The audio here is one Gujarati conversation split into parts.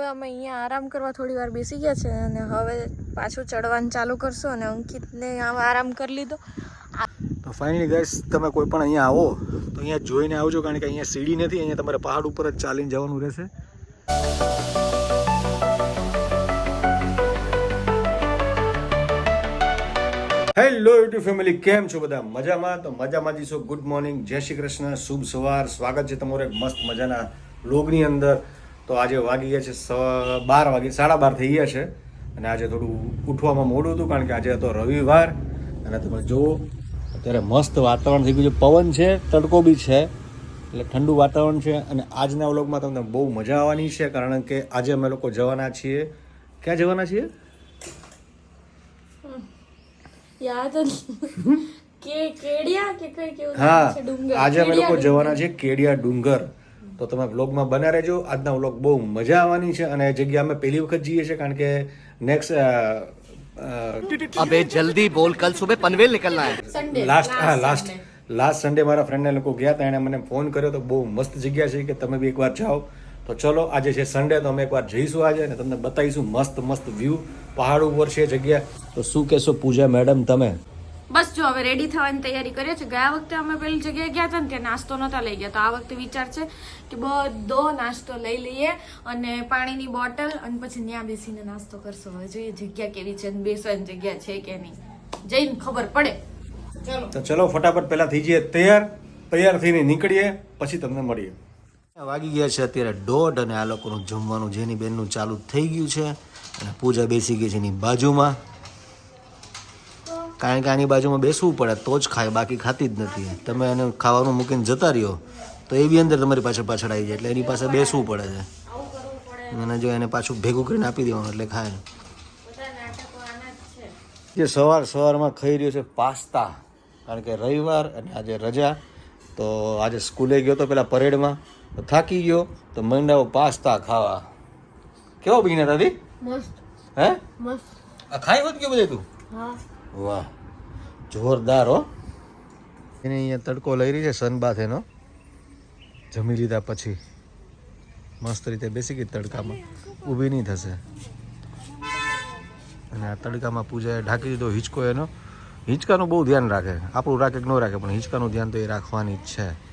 હવે અમે અહીંયા આરામ કરવા થોડી વાર બેસી ગયા છે અને હવે પાછું ચડવાનું ચાલુ કરશું અને અંકિતને આરામ કરી લીધો. તો ફાઇનલી ગાઈસ તમે કોઈ પણ અહીંયા આવો, તો અહીંયા જોઈને આવજો, કારણ કે અહીંયા સીડી નથી, અહીંયા તમારે પહાડ ઉપર જ ચાલીને જવાનું રહેશે. હેલો યુટ્યુબ ફેમિલી કેમ છો બધા? મજામાં? તો મજામાં જીશો ગુડ મોર્નિંગ જય શ્રી કૃષ્ણ. શુભ સવાર. સ્વાગત છે તમારું એક મસ્ત મજાના લોગની અંદર. તો આજે વાગી ગયા છે બાર વાગી સાડા બાર થઈ ગયા છે. અને આજે થોડું ઉઠવામાં મોડું હતું કારણ કે આજે હતો રવિવાર. અને તમે જુઓ અત્યારે મસ્ત વાતાવરણ થઈ ગયું છે. પવન છે તડકો બી છે એટલે ઠંડુ વાતાવરણ છે. અને આજના વ્લોગમાં તમને બહુ મજા આવવાની છે કારણ કે આજે અમે લોકો જવાના છીએ. ક્યાં જવાના છીએ? યાદ કે કેડિયા કે કઈ કેવું હા આજે અમે લોકો જવાના છીએ કેડિયા ડુંગર. તો તમે વ્લોગમાં બના રહેજો. આજના વ્લોગ બહુ મજા આવવાની છે અને જગ્યા અમે પહેલી વખત જઈએ છીએ કારણ કે નેક્સ્ટ અબે જલ્દી બોલ કલ સુબે પનવેલ નીકળના હે. લાસ્ટ હા લાસ્ટ લાસ્ટ સન્ડે મારા ફ્રેન્ડને લોકો ગયા હતા એણે મને ફોન કર્યો તો બહુ મસ્ત જગ્યા છે કે તમે બી એકવાર જાઓ. તો ચલો આજે છે સન્ડે તો અમે એકવાર જઈશું આજે અને તમને બતાવીશું મસ્ત મસ્ત વ્યૂ પહાડ ઉપર છે જગ્યા. તો શું કહેશો પૂજા મેડમ તમે? બસ જો હવે રેડી થવાની તૈયારી કરીએ છીએ. ગયા વખતે અમે પેલી જગ્યાએ ગયા હતા ને ત્યાં નાસ્તો નહોતા લઈ ગયા. તો આ વખતે વિચાર છે કે બધો નાસ્તો લઈ લઈએ અને પાણીની બોટલ અને પછી ત્યાં બેસીને નાસ્તો કરશો. હવે જોઈએ જગ્યા કેવી છે અને બેસવાની જગ્યા છે કે નહીં. જઈને ખબર પડે. ચલો. તો ચલો ફટાફટ પહેલા થઈ જઈએ તૈયાર. તૈયાર થઈને નીકળીએ પછી તમને મળીએ. વાગી ગયા છે અત્યારે દોઢ અને આ લોકોનું જમવાનું જેની બેનનું ચાલુ થઈ ગયું છે અને પૂજા બેસી ગઈ છે એની બાજુમાં. કારણ કે આની બાજુમાં બેસવું પડે તો જ ખાય બાકી ખાતી જ નથી. તમે એને ખાવાનું મૂકીને જતા રહ્યો તો એ બી અંદર તમારી પાછળ પાછળ આવી જાય એટલે એની પાસે બેસવું પડે છે. અને જો એને પાછું ભેગું કરીને આપી દેવાનું એટલે ખાય. બધા નાટકો આના જ છે જે સવાર સવારમાં ખાઈ રહ્યો છે પાસ્તા કારણ કે રવિવાર અને આજે રજા તો આજે સ્કૂલે ગયો તો પેલા પરેડમાં તો થાકી ગયો તો મંડાવો પાસ્તા ખાવા. કેવો બીને દાદી? મસ્ત. હે? મસ્ત. આ ખાઈ હોત કે બધે તું? હા. વાહ. જોરદાર હો. એને અહીંયા તડકો લઈ રહી છે સનબાથ એનો જમી લીધા પછી. મસ્ત રીતે બેસી ગઈ તડકામાં. ઊભી નહીં થશે. અને આ તડકામાં પૂજાએ ઢાંકી દીધો હિંચકો એનો. હિંચકાનું બહુ ધ્યાન રાખે. આપણું રાખે કે ન રાખે પણ હિંચકાનું ધ્યાન તો એ રાખવાની જ છે.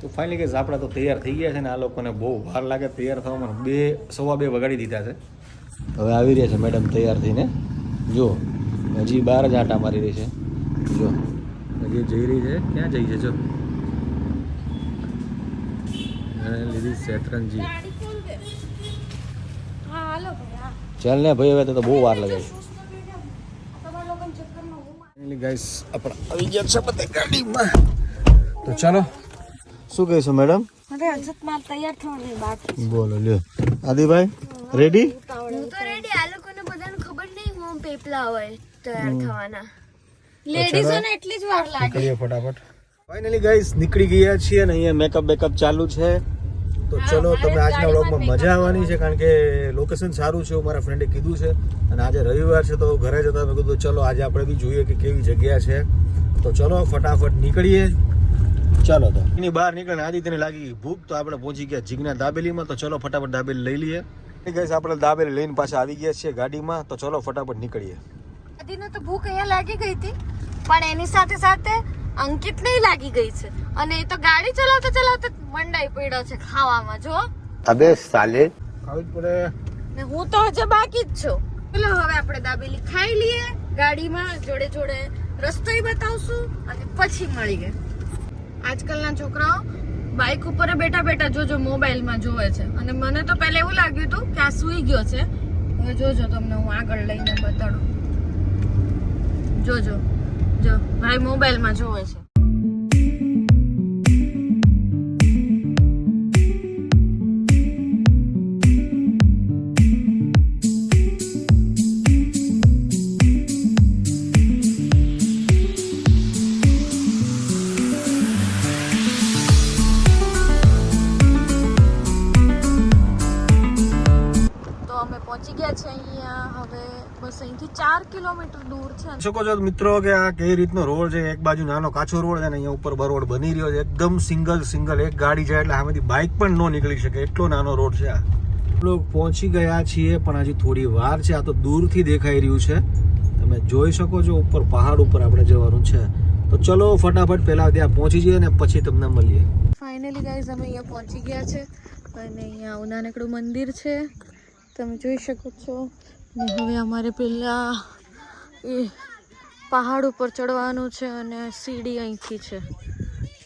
તો ફાઇનલી કે આપણે તો તૈયાર થઈ ગયા છે ને આ લોકોને બહુ વાર લાગે તૈયાર થવામાં. બે સવા બે વગાડી દીધા છે. હવે આવી રહ્યા છે મેડમ તૈયાર થઈને. જો હજી બહાર જ આટા મારી રહી છે. જો હજી જઈ રહી છે. ક્યાં જઈ છે જો? લીધી શેતરંજી. ચાલ ને ભાઈ હવે તો બહુ વાર લાગે તમારા લોકોને ચક્કરમાં હું ગાઈસ આપણે આવી ગયા છે બધે ગાડીમાં. તો ચાલો શું કહીશું મેડમ તૈયાર થવાની બાકી બોલો લ્યો. આદિભાઈ રેડી હું તો રેડી આ લોકોને બધાને ખબર નહીં હું પેપલા હોય. તૈયાર થવાના. લેડીઝોને એટલી જ વાર લાગે. નીકળીએ ફટાફટ. ફાઇનલી ગાઈસ નીકળી ગયા છીએ અને અહીંયા મેકઅપ બેકઅપ ચાલુ છે. તો ચલો તમે આજના વ્લોગમાં મજા આવવાની છે કારણ કે લોકેશન સારું છે મારા ફ્રેન્ડે કીધું છે. અને આજે રવિવાર છે તો ઘરે જતા મેં કીધું ચલો આજે આપણે બી જોઈએ કે કેવી જગ્યા છે. તો ચલો ફટાફટ નીકળીએ. ચાલો તો. એની બહાર નીકળે આદિત્યને લાગી ભૂખ તો આપણે પહોંચી ગયા જીગના દાબેલીમાં. તો ચલો ફટાફટ દાબેલી લઈ લઈએ. ગાઈસ આપણે દાબેલી લઈને પાછા આવી ગયા છીએ ગાડીમાં. તો ચલો ફટાફટ નીકળીએ. દાદીને તો ભૂખ અહીંયા લાગી ગઈ હતી પણ એની સાથે સાથે અંકિત અંકિતને લાગી ગઈ છે. અને એ તો ગાડી ચલાવતા ચલાવતા મંડાઈ પડ્યો છે ખાવામાં જો. અબે સાલે. ને હું તો હજે બાકી જ છું. એટલે હવે આપણે દાબેલી ખાઈ લઈએ ગાડીમાં જોડે જોડે રસ્તોય બતાવશું અને પછી મળીએ આજકાલના છોકરાઓ બાઈક ઉપર બેઠા બેઠા જોજો મોબાઈલમાં જોવે છે. અને મને તો પહેલા એવું લાગ્યું હતું કે આ સૂઈ ગયો છે. હવે જોજો તમને હું આગળ લઈને બતાડું. જોજો. જો ભાઈ મોબાઈલમાં જોવે છે. કિલોમીટર દૂર છે. શકો છો મિત્રો કે આ કઈ રીતનો રોડ છે? એક બાજુ નાનો કાચો રોડ છે અને અહીંયા ઉપર રોડ બની રહ્યો છે. એકદમ સિંગલ સિંગલ એક ગાડી જાય એટલે આમાંથી બાઇક પણ ન નીકળી શકે. એટલો નાનો રોડ છે આ. લોક પહોંચી ગયા છીએ પણ હજી થોડી વાર છે. આ તો દૂરથી દેખાઈ રહ્યું છે. તમે જોઈ શકો છો ઉપર પહાડ ઉપર આપણે જવાનું છે. તો ચલો ફટાફટ પહેલાં ત્યાં પહોંચી જઈએ ને પછી તમને મળીએ. ફાઇનલી ગાઈઝ અમે અહીંયા પહોંચી ગયા છે. અને અહીંયા આવું નાનકડું મંદિર છે. તમે જોઈ શકો છો. હવે અમારે પેલા એ પહાડ ઉપર ચડવાનું છે અને સીડી અહીંથી છે.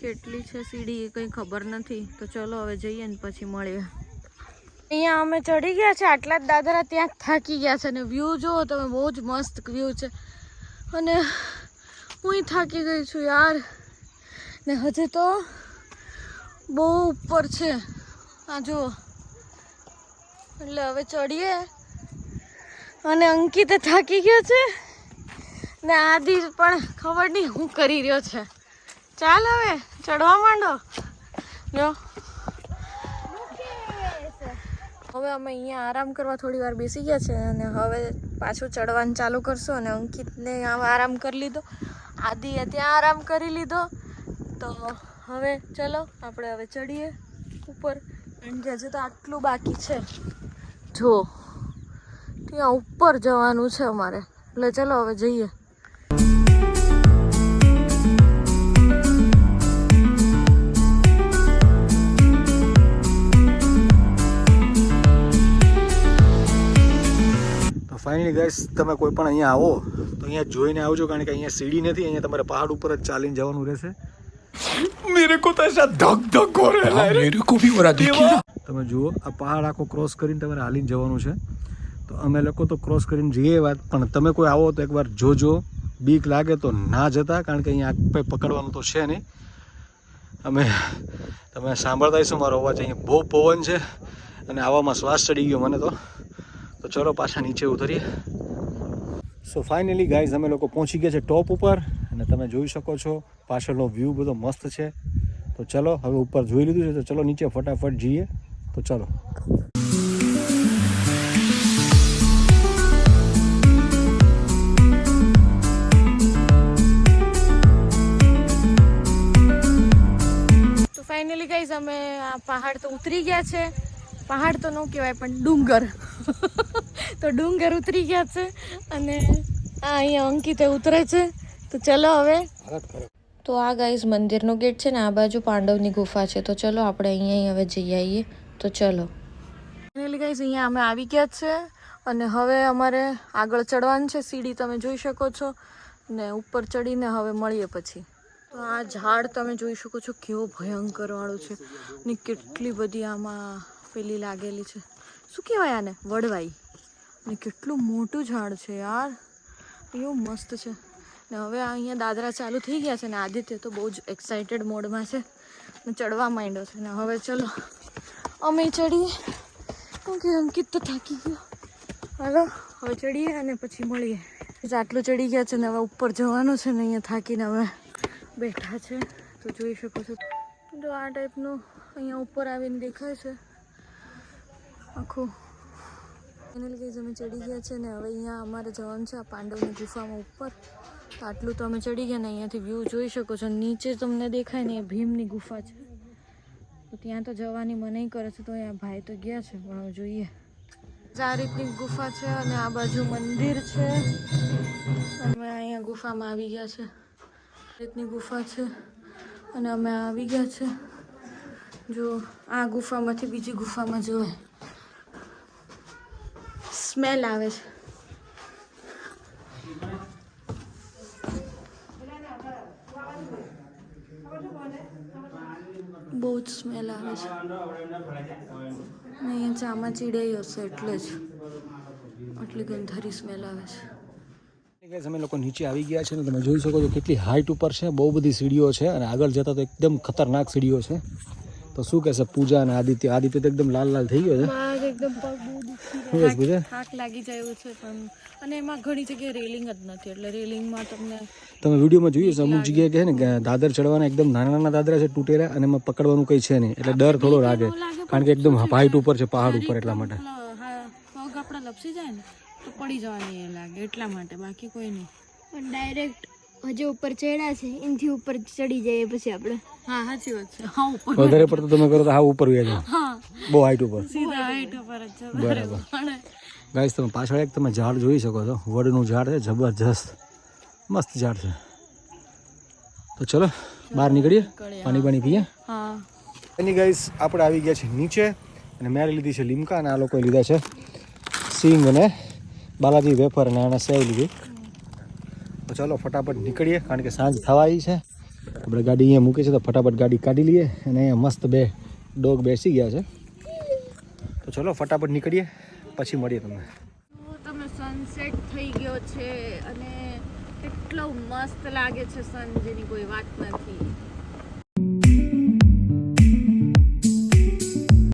કેટલી છે સીડી એ કંઈ ખબર નથી. તો ચલો હવે જઈએ ને પછી મળીએ. અહીંયા અમે ચડી ગયા છે, આટલા જ દાદરા ત્યાં થાકી ગયા છે અને વ્યૂ જુઓ તમે બહુ જ મસ્ત વ્યૂ છે. અને હું થાકી ગઈ છું યાર. ને હજી તો બહુ ઉપર છે. આ જુઓ. એટલે હવે ચડીએ. અને અંકિત થાકી ગયો છે. ને આદિ પણ ખબર નહીં હું કરી રહ્યો છે. ચાલ હવે, ચડવા માંડો. જો. હવે અમે અહીંયા આરામ કરવા થોડી વાર બેસી ગયા છે અને હવે પાછું ચડવાનું ચાલુ કરશું અને અંકિતને આરામ કરી લીધો. આદિએ ત્યાં આરામ કરી લીધો. તો હવે ચલો, આપણે હવે ચડીએ ઉપર. કારણ કે હજુ તો આટલું બાકી છે. જો, ત્યાં ઉપર જવાનું છે અમારે. એટલે ચલો હવે જઈએ. ફાઇનલી ગાઈસ તમે કોઈ પણ અહીંયા આવો તો અહીંયા જોઈને આવજો કારણ કે અહીંયા સીડી નથી અહીંયા તમારે પહાડ ઉપર જ ચાલીને જવાનું રહેશે. મેરે કો તો એસા ધક ધક હો રહા તમે જુઓ આ પહાડ આખો ક્રોસ કરીને તમારે હાલીને જવાનું છે. તો અમે લોકો તો ક્રોસ કરીને જઈએ વાત પણ તમે કોઈ આવો તો એકવાર જોજો. બીક લાગે તો ના જતા કારણ કે અહીંયા આગ પકડવાનું તો છે નહીં. અમે તમે સાંભળતા હશો મારો અવાજ અહીંયા બહુ પવન છે. અને આવામાં શ્વાસ ચડી ગયો મને તો. તો ચલો પાછા નીચે ઉતરીએ. સો ફાઇનલી ગાઈઝ અમે લોકો પહોંચી ગયા છે ટોપ ઉપર અને તમે જોઈ શકો છો પાછળનો વ્યૂ બધો મસ્ત છે. તો ચલો હવે ઉપર જોઈ લીધું છે તો ચલો નીચે ફટાફટ જઈએ. તો ચલો. તો ફાઇનલી ગાઈઝ અમે આ પહાડ તો ઉતરી ગયા છે. પહાડ તો ન કહેવાય, પણ ડુંગર. તો ડુંગર ઉતરી ગયા છે અને આ અહીંયા અંકિતે ઉતરે છે. તો ચલો હવે. તો આ ગાઈઝ મંદિરનો ગેટ છે ને, આ બાજુ પાંડવની ગુફા છે. તો ચલો આપણે અહીંયા હવે જઈ આવીએ. તો ચલો. ફાઇનલી ગાઈઝ અહીંયા અમે આવી ગયા છે. અને હવે અમારે આગળ ચડવાનું છે. સીડી તમે જોઈ શકો છો. ને ઉપર ચડીને હવે મળીએ પછી. તો આ ઝાડ તમે જોઈ શકો છો, કેવો ભયંકર વાળું છે. ને કેટલી બધી આમાં પેલી લાગેલી છે. શું કહેવાય આને? વડવાઈ. ને કેટલું મોટું ઝાડ છે યાર. એવું મસ્ત છે. ને હવે અહીંયા દાદરા ચાલુ થઈ ગયા છે ને આદિત્ય તો બહુ જ એક્સાઇટેડ મોડમાં છે. ને ચડવા માંડ્યો છે. ને હવે ચલો, અમે ચડીએ. કેમ અંકિત તો થાકી ગયો. હાલો, હવે ચડીએ અને પછી મળીએ. આટલું ચડી ગયા છે ને હવે ઉપર જવાનું છે ને અહીંયા થાકીને હવે બેઠા છે. તો જોઈ શકો છો. તો આ ટાઈપનું અહીંયા ઉપર આવીને દેખાય છે. આખું. ફાઇનલ ગેજ અમે ચડી ગયા છે ને હવે અહીંયા અમારે જવાનું છે આ પાંડવની ગુફામાં ઉપર. આટલું તો અમે ચડી ગયા ને અહીંયાથી વ્યૂ જોઈ શકો છો. નીચે તમને દેખાય ને એ ભીમની ગુફા છે. તો ત્યાં તો જવાની મનાઈ કરે છે તો અહીંયા ભાઈ તો ગયા છે, પણ હવે જોઈએ. આ રીતની ગુફા છે અને આ બાજુ મંદિર છે. અમે અહીંયા ગુફામાં આવી ગયા છે. રીતની ગુફા છે અને અમે આવી ગયા છે. જો આ ગુફામાંથી બીજી ગુફામાં જવાય. સ્મેલ આવે છે. બહુ જ સ્મેલ આવે છે. નહીં ચામાં ચીડાઈ હશે એટલે જ. આટલી ગંધારી સ્મેલ આવે છે. અમે લોકો નીચે આવી ગયા છે ને તમે જોઈ શકો છો કેટલી હાઇટ ઉપર છે બહુ બધી સીડીઓ છે અને આગળ જતા તો એકદમ ખતરનાક સીડીઓ છે. તો શું કહેશે પૂજા અને આદિત્ય? આદિત્ય તો એકદમ લાલ લાલ થઈ ગયો છે. એકદમ થાક લાગી જાય એવું છે પણ અને એમાં ઘણી જગ્યાએ રેલિંગ જ નથી એટલે રેલિંગમાં તમને તમે વિડીયોમાં જોઈએ છે અમુક જગ્યાએ કહે ને કે દાદર ચડવાના એકદમ નાના નાના દાદરા છે તૂટેલા અને એમાં પકડવાનું કંઈ છે નહીં એટલે ડર થોડો લાગે કારણ કે એકદમ હાઈટ ઉપર છે પહાડ ઉપર એટલા માટે. હા, પગ આપણા લપસી જાય ને તો પડી જવાની એ લાગે એટલા માટે બાકી કોઈ નહીં. પણ ડાયરેક્ટ હજુ ઉપર ચડ્યા છે એનથી ઉપર ચડી જઈએ પછી આપણે. હા સાચી વાત છે. હા ઉપર. વધારે પડતો તમે કરો તો હા ઉપર ગયા જાઓ. બહુ હાઈટ ઉપર. સીધા હાઈટ ઉપર જ છે બરાબર. ગાઈસ તમે પાછળ એક તમે ઝાડ જોઈ શકો છો. વડનું ઝાડ છે જબરજસ્ત. મસ્ત ઝાડ છે. તો ચલો બહાર નીકળીએ. પાણી પાણી પીએ. હા. એની ગાઈસ આપણે આવી ગયા છે નીચે અને મેં લીધી છે લીમકા અને આ લોકોએ લીધા છે સિંગ અને બાલાજી વેફર અને એને સેવ લીધી. ચલો ફટાફટ નીકળીએ કારણ કે સાંજ થવા આવી છે. આપણે ગાડી અહીંયા મૂકી છે તો ફટાફટ ગાડી કાઢી લઈએ અને અહીંયા મસ્ત બે ડોગ બેસી ગયા છે. તો ચલો ફટાફટ નીકળીએ પછી મળીએ તમને. તમે સનસેટ થઈ ગયો છે અને કેટલો મસ્ત લાગે છે સન જેની કોઈ વાત નથી.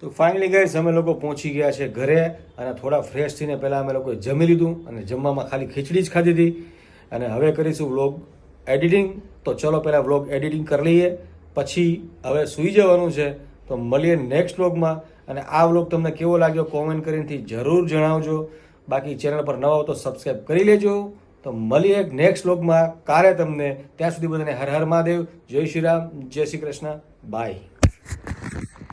તો ફાઇનલી ગાઈસ અમે લોકો પહોંચી ગયા છે ઘરે અને થોડા ફ્રેશ થઈને પહેલાં અમે લોકોએ જમી લીધું અને જમવામાં ખાલી ખીચડી જ ખાધી હતી. અને હવે કરીશું વ્લોગ એડિટિંગ તો ચલો પહેલાં વ્લોગ એડિટિંગ કરી લઈએ. પછી હવે સૂઈ જવાનું છે. તો મળીએ નેક્સ્ટ વ્લોગમાં અને આ વ્લોગ તમને કેવો લાગ્યો કોમેન્ટ કરીને જરૂર જણાવજો. બાકી ચેનલ પર નવા હો તો સબસ્ક્રાઈબ કરી લેજો. તો મળીએ નેક્સ્ટ વ્લોગમાં કારે તમને ત્યાં સુધી બધાને હર હર મહાદેવ. જય શ્રી રામ. જય શ્રી કૃષ્ણ. બાય